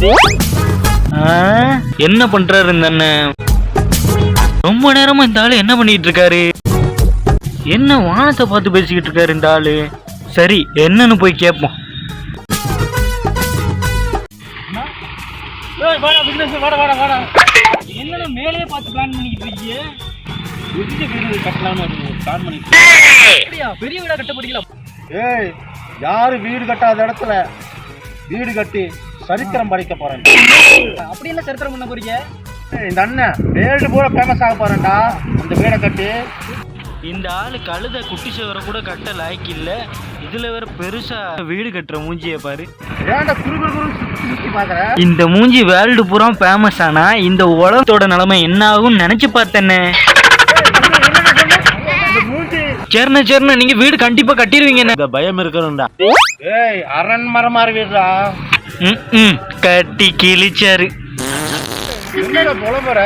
ஆ, என்ன பண்றாரு இந்த அண்ணன்? ரொம்ப நேரமா இந்த ஆளு என்ன பண்ணிட்டு இருக்காரு? என்ன வானத்தை பார்த்து பேசிக்கிட்டு இருக்காரு இந்த ஆளு? சரி என்னன்னு போய் கேட்போம் என்னடா மேலே பார்த்து பிளான் பண்ணிக்கிட்டு இருக்கீங்க? பெரிய வீடு கட்டலாம்னு பிளான் பெரிய வீடா கட்ட போறீங்களா? ஏய் யாரு வீடு கட்டாத இடத்துல? வீடு கட்டி. சரித்திரம் படைக்க போறேன் அப்படி என்ன சரித்திரம் பண்ண போறீங்க? இந்த அண்ணன் வேர்ல்டு பூரா ஃபேமஸ் ஆக போறேன்டா. இந்த வீடை கட்டி. இந்த ஆளு கழுத குட்டி சுவரை கூட கட்ட லாய்க்கு இல்ல. இதுல வேற பெருசா வீடு கட்டுற மூஞ்சிய பாரு. ஏன்டா குறுகுறு குறு சுத்தி பாக்குற? இந்த மூஞ்சி வேர்ல்டு பூரா ஃபேமஸ் ஆனா இந்த உலகத்தோட நிலைமை என்ன ஆகும்னு நினைச்சு பார்த்தேனே. சரிண்ணே சரிண்ணே நீங்க வீடு கண்டிப்பா கட்டிடுவீங்கண்ணே. இந்த பயம் இருக்கணும்டா. ஏய் அரண் மரம் மாதிரி வீடுடா. கட்டி கிழிச்சாரு. என்னடா புலம்புற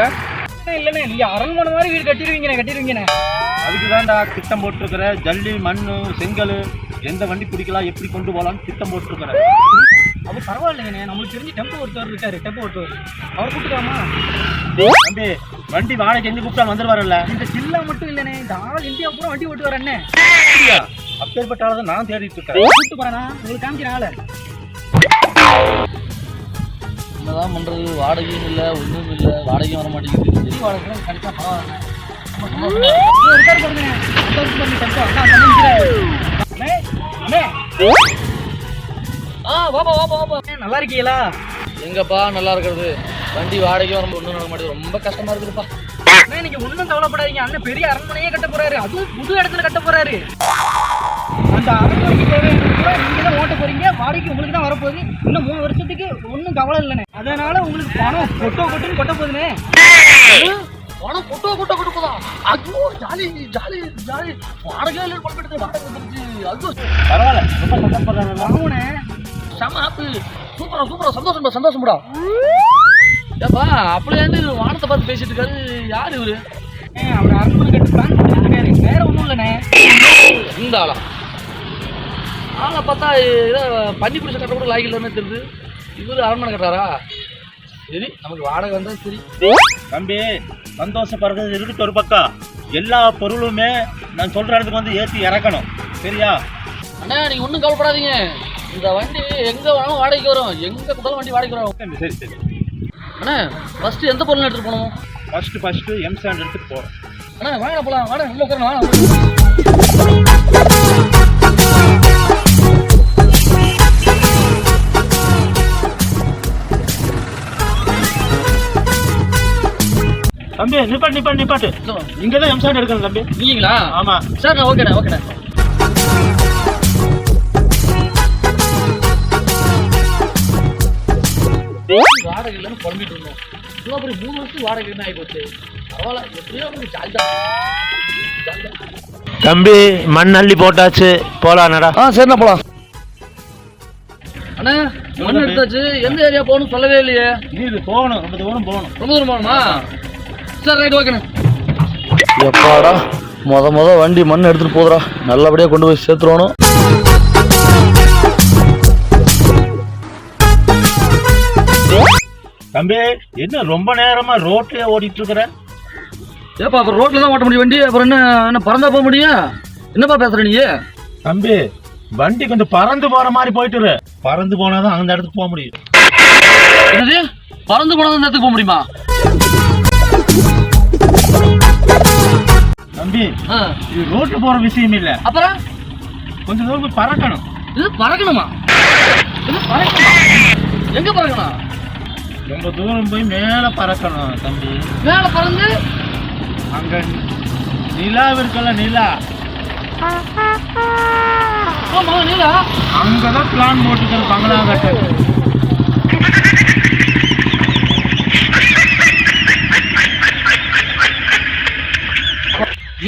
இல்லண்ணே நீங்க அரண்மனை மாதிரி வீடு கட்டிடுவீங்கண்ணே கட்டிடுவீங்கண்ணே. அதுக்கு தான்டா திட்டம் போட்டிருக்கிற. ஜல்லி மண்ணு செங்கல் எந்த வண்டி பிடிக்கலாம் எப்படி கொண்டு போகலாம்னு திட்டம் போட்டிருக்கிற. அது பரவாயில்லைங்கண்ணே. நம்மளுக்கு தெரிஞ்சு டெம்போ ஒருத்தவர் இருக்காரு டெம்போ ஒருத்தவர் அவர் கூப்பிட்டுக்காமா தம்பி வண்டி வாடகைக்கு எங்க கூப்பிட்டா வந்துருவாருல்ல? இந்த ஜில்லா மட்டும் இல்லைண்ணே. இந்த ஆள் இந்தியா பூரா வண்டி ஓட்டு வரண்ணே அப்பேற்பட்ட ஆளை நான் தேடிட்டு இருக்கேன். கூப்பிட்டு போறேண்ணா. உங்களுக்கு காமிக்கிறேன் ஆளை. என்னதான் பண்றது? வாடகையும் இல்ல ஒண்ணும் இல்ல. வாடகையும் வர மாட்டேங்குது. பெரிய வாழை கிடைச்சா பரவாயில்ல. நல்லா இருக்கீங்களா? எங்கப்பா நல்லா இருக்கிறது? வண்டி வாடகையும் வர ஒண்ணும் நடக்க மாட்டேங்குது. ரொம்ப கஷ்டமா இருக்குதுப்பா. நீங்க ஒண்ணும் கவலைப்படாதீங்க. அண்ணன் பெரிய அரண்மனையே கட்ட போறாரு. அதுவும் புது இடத்துல கட்ட போறாரு. அந்த அரண்மனைக்கு தேவையான பூரா நீங்க தான் ஓட்ட போறீங்க வாடகைக்கு உங்களுக்கு தான் வரப்போகுது. இன்னும் மூணு வருஷத்துக்கு ஒன்றும் கவலை இல்லைண்ணே. அதனால உங்களுக்கு பணம் கொட்டோ கொட்டுன்னு கொட்ட போகுதுண்ணே. பணம் கொட்டோ கொட்டோ போதா ஐயோ ஜாலி ஜாலி ஜாலி. வாடகை இல்லை பணம் வாடகை வந்துருச்சு ஐயோ. பரவாயில்ல ரொம்ப சந்தோஷப்படுறாங்க. ஆமாண்ணே. செம ஹாப்பி சூப்பரா சூப்பரா. சந்தோஷம் சந்தோஷம்டா ஏப்பா அப்படியே இருந்து வானத்தை பார்த்து பேசிட்டு இருக்காரு. யார் இவரு? அவர் அரண்மனை கட்டு பிளான் பண்ணிட்டு இருக்காரு. வேற ஒன்றும் இல்லைண்ணே. இந்த ஆளை பார்த்தா ஏதோ பன்னி பிடிச்ச கட்ட கூட லாய்க்கு இல்லைன்னு தெரியுது. இவரு அரண்மனை கட்டுறாரா? சரி நமக்கு வாடகை வந்தா சரி. தம்பி சந்தோஷப்படுறது இருக்கட்டும் ஒரு பக்கம். எல்லா பொருளுமே நான் சொல்ற இடத்துக்கு வந்து ஏற்றி இறக்கணும். சரியா? அண்ணா நீங்க ஒன்றும் கவலைப்படாதீங்க. இந்த வண்டி எங்க வேணாலும் வாடகைக்கு வரும். எங்க கொடுத்தாலும் வண்டி வாடகைக்கு வரும். சரி சரி. அண்ணா ஃபர்ஸ்ட் எந்த பொருள் எடுத்துட்டு போகணும்? ஃபர்ஸ்ட் ஃபர்ஸ்ட் எம் சாண்ட் எடுத்துட்டு போறோம். அண்ணா வாங்க போலாம். வாடகை உள்ள உட்காரணும் தம்பி நிப்பாட்டு நிப்பாட்டு நிப்பாட்டு. இங்க தான் எம் சாண்ட் எடுக்கணும் தம்பி. நீங்களா ஆமா. சரிண்ணா ஓகேண்ணா ஓகேண்ணா. வாடகை இல்லைன்னு புலம்பிட்டு இருந்தோம். இவ்வளோ பெரிய மூணு வருஷத்துக்கு வாடகை என்ன ஆகி போச்சு? பரவாயில்ல எப்படியோ உங்களுக்கு ஜாலி தான் ஜாலி தான் தம்பி மண் அள்ளி போட்டாச்சு. போலாம்டா ஆ சரிண்ணா போலாம். அண்ணா மண் எடுத்தாச்சு. எந்த ஏரியா போகணும் சொல்லவே இல்லையே. இது போகணும் ரொம்ப தூரம் போகணும். ரொம்ப தூரம் போகணுமா? சரி ரைட் ஓகேண்ணா. எப்பாடா? மொத மொத வண்டி மண் எடுத்துட்டு போதுடா. நல்லபடியா கொண்டு போய் சேர்த்துருவானும் தம்பி என்ன ரொம்ப நேரமா ரோட்லயே ஓடிட்டு இருக்கிற ஏப்பா அப்புறம் ரோட்ல தான் ஓட்ட முடியும் வண்டி. அப்புறம் என்ன என்ன பறந்தா போக முடியும்? என்னப்பா பேசுற நீ? தம்பி வண்டி கொஞ்சம் பறந்து போற மாதிரி போயிட்டு இரு. பறந்து போனாதான் அந்த இடத்துக்கு போக முடியும். என்னது? பறந்து போனது இந்த இடத்துக்கு போக முடியுமா? தம்பி இது ரோட்ல போற விஷயம் இல்ல. அப்புறம்? கொஞ்சம் தூரம் பறக்கணும். இது பறக்கணுமா? இது பறக்கணுமா? எங்க பறக்கணும்? ரொம்ப தூரம் போய் மேல பறக்கணும் தம்பி. மேல பறந்து? அங்க நிலா இருக்குல்ல நிலா. ஆமா நீலா. அங்கதான் பிளான் போட்டுக்கிற பங்களா கட்ட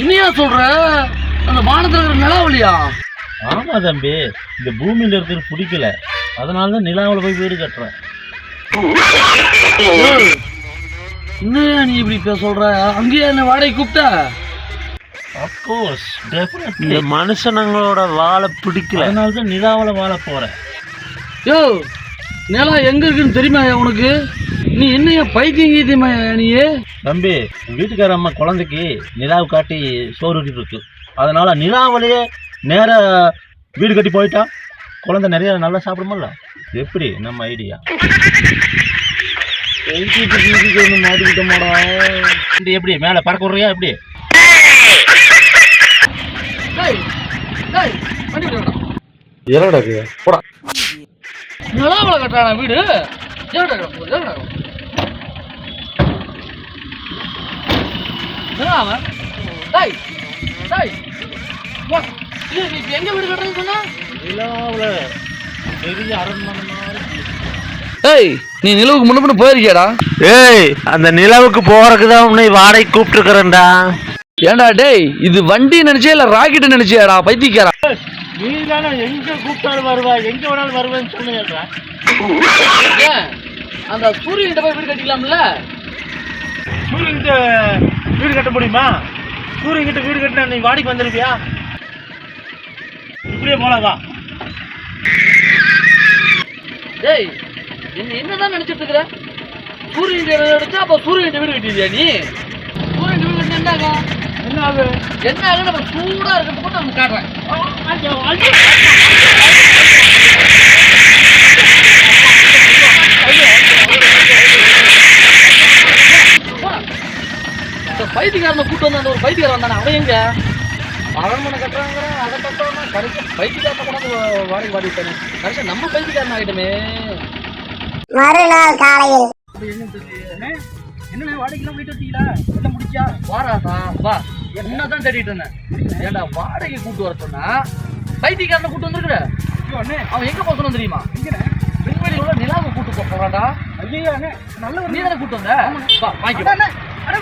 இனியா சொல்ற அந்த வானத்துல இருக்கிற நிலாவலியா ஆமா தம்பி இந்த பூமியில இருக்கிறது பிடிக்கல. அதனால தான் நிலாவில் போய் வீடு கட்டுறேன். என்னையா நீ இப்படி இப்ப சொல்ற? அங்கேயே என்ன வாடகை கூப்பிட்ட? அப்கோர்ஸ் டெஃபினெட்லி இந்த மனுஷனுங்களோட வாழை பிடிக்கல. அதனால தான் நிலாவில் வாழ போறேன். யோ நிலம் எங்க இருக்குன்னு தெரியுமா உனக்கு? நீ என்னையா பைத்தியம் கீத்தியமா நீ? தம்பி வீட்டுக்கார அம்மா குழந்தைக்கு நிலாவு காட்டி சோறு இருக்கு. அதனால நிலாவிலேயே நேர வீடு கட்டி போயிட்டா குழந்தை நிறைய நல்லா சாப்பிடுமல்ல? எப்படி? நம்ம ஐடியா. எப்படி? மேலே பறக்க விடுறியா? எப்படி? என்னடா போடா. நிலாவில் கட்டுறானா வீடு. ஏடா நிலாவ டேய் இது எங்க வீடு கட்டுறேன்னு சொன்னா? நிலாவில். பெரிய அரண்மனை மாதிரி. டேய் நீ நிலவுக்கு முன்ன பின்ன போயிருக்கியாடா? ஏய் அந்த நிலவுக்கு போறதுக்கு தான் உன்னை வாடகை கூப்பிட்டுருக்கிறேன்டா. ஏன்டா டேய் இது வண்டி நினைச்சியா இல்ல ராக்கெட் நினைச்சியாடா பைத்தியக்காரா நீ தானே எங்க கூப்பிட்டாலும் வருவா எங்க வேணாலும் வருவேன்னு ஏன்? அந்த சூரியன்கிட்ட போய் வீடு கட்டிக்கலாம்ல? சூரியன்கிட்ட வீடு கட்ட முடியுமா? சூரியன்கிட்ட வீடு கட்டினா நீ வாடிக்கு வந்துருப்பியா? இப்படியே போலாம் வா. டேய் என்ன என்னதான் நினைச்சிட்டு இருக்கிற? சூரியன் வீடு அடிச்சா அப்ப சூரியன் வீடு கட்டிடுவியா நீ? சூரியன் வீடு என்ன ஆகும்? என்ன ஆகுது என்ன ஆகும் நம்ம சூடா இருக்கிறது மட்டும் நம்ம காட்டுறேன். பைத்தியக்காரனை கூட்டு வந்து அந்த ஒரு பைத்தியக்காரன் வந்தானே அவன் எங்க? அரண்மனை கட்டுறாங்க அதை கட்டுறாங்க கடைசி பைத்தியக்காரனை கொண்டாந்து வாடகை வாடி விட்டானே கடைசி நம்ம பைத்தியக்காரன் ஆகிட்டமே. மறுநாள் காலையில். என்ன? என்ன வாடகைக்கெல்லாம் போயிட்டு வந்தீங்களா எல்லாம் முடிச்சா வாராசா வா. என்னதான் தேடிட்டு இருந்தேன். ஏன்டா வாடகை கூட்டு வர சொன்னா? பைத்தியக்காரனை கூட்டு வந்திருக்கிற? அவன் எங்க போசணும் தெரியுமா? விண்வெளி உள்ள நிலாவை கூட்டு போறான்டா. ஐயோ அண்ணே. நல்ல ஒரு நீ தானே கூட்டு வந்த? வா வாங்கி. அண்ணே, அண்ணே,